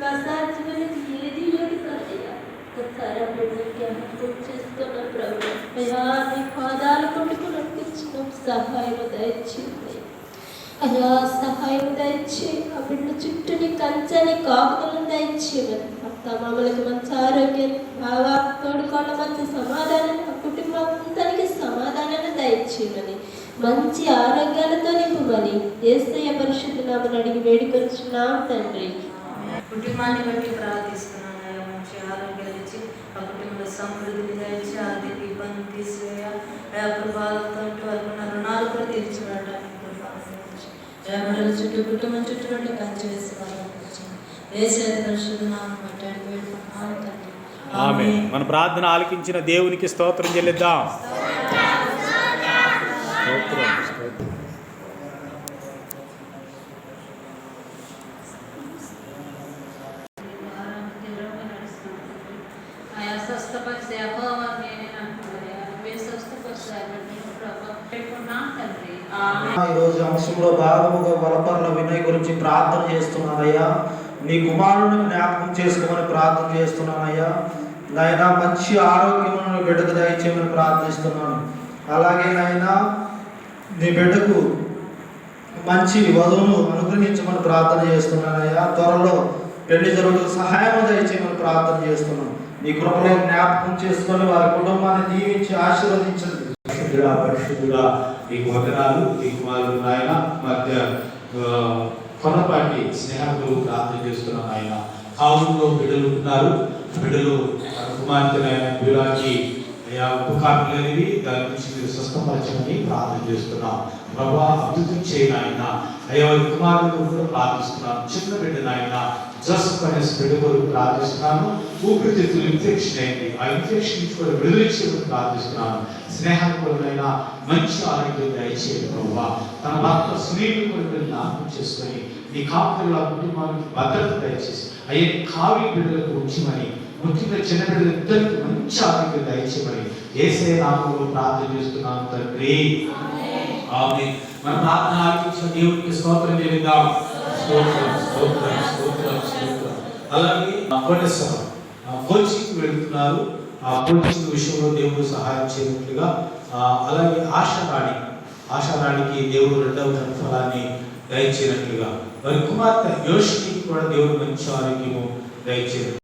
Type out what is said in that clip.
నీకు చివరికి ఏది లేదు కాదయ్యా ఒకసారి ఆ జ్ఞాపకం ప్రభు అయ్యా నీ పాదాలు సహాయం దయచేయండి. అయ్యా సహాయం దయచే ఆ బిడ్డ చుట్టూ కంచని కాపుదలను దయచేయమని. అత్త మామలకు మంచి ఆరోగ్యం బాగా తోడుకోవడం మంచి సమాధానం ఆ కుటుంబం అందరికీ సమాధానాన్ని దయచేయమని. మంచి ఆరోగ్యాలతో నింపమని. ఏసయ్య పరిశుద్ధ నామని అడిగి వేడుకొచ్చున్నాం తండ్రి. కుటుంబాన్ని బట్టి ప్రార్థిస్తున్నాను అయ్యా మంచి ఆరోగ్యాలు ఇచ్చి ఆ కుటుంబంలో సమృద్ధిని దయచి ఆర్థిక ఇబ్బంది తీసివేయ. ప్రభావంతో వారికి ఉన్న రుణాలు కూడా తీర్చి వెళ్ళడానికి బిడ్డల చుట్టూ కుటుంబం చుట్టూ నుండి పనిచేసి వేసే ఆమె మన ప్రార్థన ఆలకించిన దేవునికి స్తోత్రం చెల్లిద్దాం. స్తోత్రం స్తోత్రం. ఈరోజు అంశంలో భాగముగా వలపర్ల వినయ్ గురించి ప్రార్థన చేస్తున్నానయ్యా. నీ కుమారుని జ్ఞాపకం చేసుకోమని ప్రార్థన చేస్తున్నానయ్యా. నాయన మంచి ఆరోగ్యమును బిడ్డకు దయచేయమని ప్రార్థిస్తున్నాను. అలాగే నాయన నీ బిడ్డకు మంచి వధువును అనుగ్రహించమని ప్రార్థన చేస్తున్నానయ్యా. త్వరలో పెళ్ళి జరుగుతున్న సహాయం దయచేయమని ప్రార్థన చేస్తున్నాను. నీ కృపలో జ్ఞాపకం చేసుకొని వారి కుటుంబాన్ని దీవించి ఆశీర్వదించండి. పరిశుద్ధుడా పరిశుద్ధుడా నీకు వదనాలు నీకు కుమారుడు నాయన. మధ్య కొనపాటి స్నేహకులు ప్రార్థన చేస్తున్నాం ఆయన కావుల్లో బిడ్డలు ఉన్నారు. బిడ్డలు తన బిరాకి అయ్యా ఉపకారం లేనివి దాని నుంచి మీరు స్వస్థపరచమని ప్రార్థన చేస్తున్నాం. ప్రభా అభివృద్ధి చేయనాయన అయ్యా వారి కుమారుడు కూడా ప్రార్థిస్తున్నాను. చిన్న బిడ్డ నాయన. జస్ట్ అనేసి బిడ్డ కొరకు ప్రార్థిస్తున్నాను. ఊపిరితిత్తులు ఇన్ఫెక్షన్ అయింది ఆ ఇన్ఫెక్షన్ నుంచి కూడా విడుదల ప్రార్థిస్తున్నాను. స్నేహపూర్ణమైన మంచి ఆరోగ్యం దయచేయండి ప్రభావ తన భర్త సునీలు కొరకు జ్ఞాపకం చేసుకొని నీ కాపుల కుటుంబానికి భద్రత దయచేసి అయ్యే కావి బిడ్డలకు ఉంచమని ముఖ్యంగా చిన్న బిడ్డలు ఇద్దరికి మంచి ఆరోగ్యం దయచేయబడి ఏసే నామంలో ప్రార్థన చేస్తున్నాను తండ్రి. ఆమె మన ప్రార్థన ఆలోచించిన దేవునికి స్తోత్రం చెల్లిద్దాం స్తోత్రం స్తోత్రం స్తోత్రం స్తోత్రం. అలాగే కోటేశ్వరం కోచింగ్ వెళుతున్నారు. ఆ కోచింగ్ విషయంలో దేవుడు సహాయం చేయనట్లుగా అలాగే ఆశారాణి ఆశారాణికి దేవుడు రెండవ ఫలాన్ని దయచేయనట్లుగా వారి కుమార్తె యోషికి కూడా దేవుడు మంచి ఆరోగ్యము దయచేయను